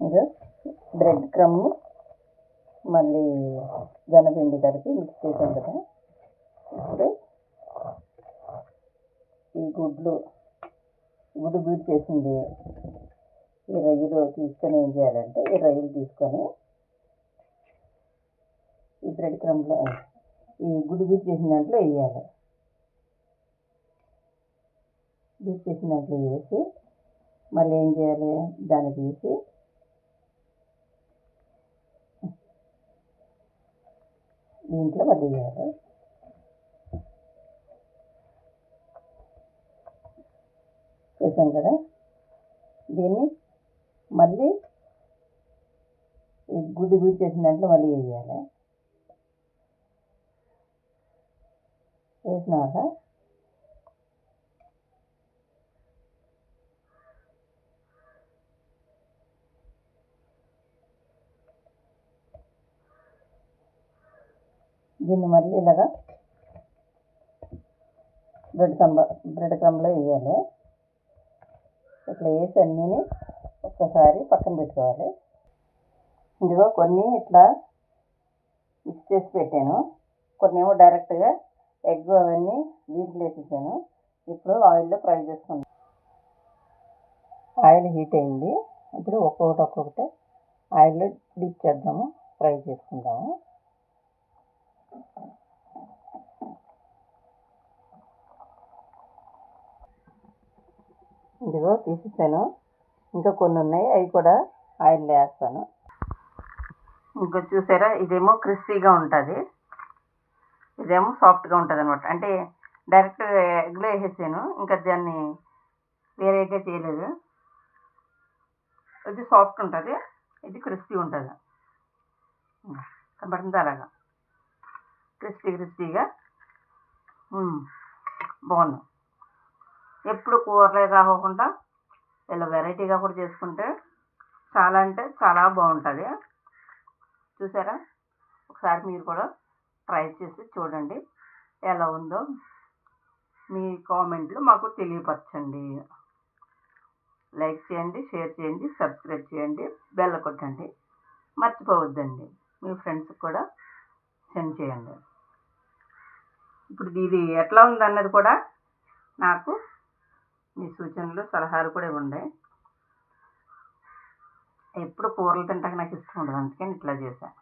ఇంకా bread crumb మళ్ళీ జనపిండి కలిపి మిక్స్ చేసాం కదా. ఇప్పుడు ఈ గుడ్లు గుడ్డు బీట్ చేసింది. ఈ రొయ్యలు తీసుకొని ఏం చేయాలంటే ఈ రొయ్యలు తీసుకొని ఈ బ్రెడ్ క్రమ్లో ఈ గుడ్డు బీట్ చేసిన దాంట్లో వేయాలి. బీట్ చేసిన దాంట్లో వేసి మళ్ళీ ఏం చేయాలి? దాన్ని తీసి దీంట్లో మళ్ళీ వేయాలి చేసాం కదా? దీన్ని మళ్ళీ ఈ గుడ్డు గుడి చేసిన దాంట్లో మళ్ళీ వేయాలి. వేసినాక దీన్ని మళ్ళీ ఇలాగా బ్రెడ్ కంబ బ్రెడ్ కంబలో వేయాలి. ఇట్లా వేసి అన్నీని ఒక్కసారి పక్కన పెట్టుకోవాలి. ఇదిగో కొన్ని ఇట్లా మిక్స్ చేసి పెట్టాను. కొన్ని ఏమో డైరెక్ట్గా ఎగ్ అవన్నీ దీంట్లో వేసేసాను. ఇప్పుడు ఆయిల్లో ఫ్రై చేసుకుంటాను ఆయిల్ హీట్ అయింది. ఇప్పుడు ఒక్కొక్కటి ఒక్కొక్కటి ఆయిల్లో డిప్ చేద్దాము ఫ్రై చేసుకుందాము. ఇదిగో తీసేసాను. ఇంకా కొన్ని ఉన్నాయి. అవి కూడా ఆయిల్లో వేస్తాను. ఇంకా చూసారా? ఇదేమో క్రిస్పీగా ఉంటుంది. ఇదేమో సాఫ్ట్గా ఉంటుంది అనమాట అంటే డైరెక్ట్ ఎగ్లో వేసేసాను. ఇంకా దాన్ని వేరేగా చేయలేదు. ఇది సాఫ్ట్ ఉంటుంది. ఇది క్రిస్పీ ఉంటుంది. కనబడుతుంది అలాగా? క్రిస్పీ క్రిస్పీగా? బాగుంది. ఎప్పుడు కూరలే కాకుండా ఇలా వెరైటీగా కూడా చేసుకుంటే చాలా అంటే చాలా బాగుంటుంది. చూసారా? ఒకసారి మీరు కూడా ట్రై చేసి చూడండి. ఎలా ఉందో మీ కామెంట్లు మాకు తెలియపరచండి. లైక్ చేయండి షేర్ చేయండి సబ్స్క్రైబ్ చేయండి బెల్ల కొట్టండి. మర్చిపోవద్దండి. మీ ఫ్రెండ్స్కి కూడా సెండ్ చేయండి. ఇప్పుడు ఇది ఎట్లా ఉందన్నది కూడా నాకు మీ సూచనలు సలహాలు కూడా ఇవ్వండి. ఎప్పుడు కూరలు తింటాక నాకు ఇష్టం ఉండదు. అందుకని ఇట్లా చేశాను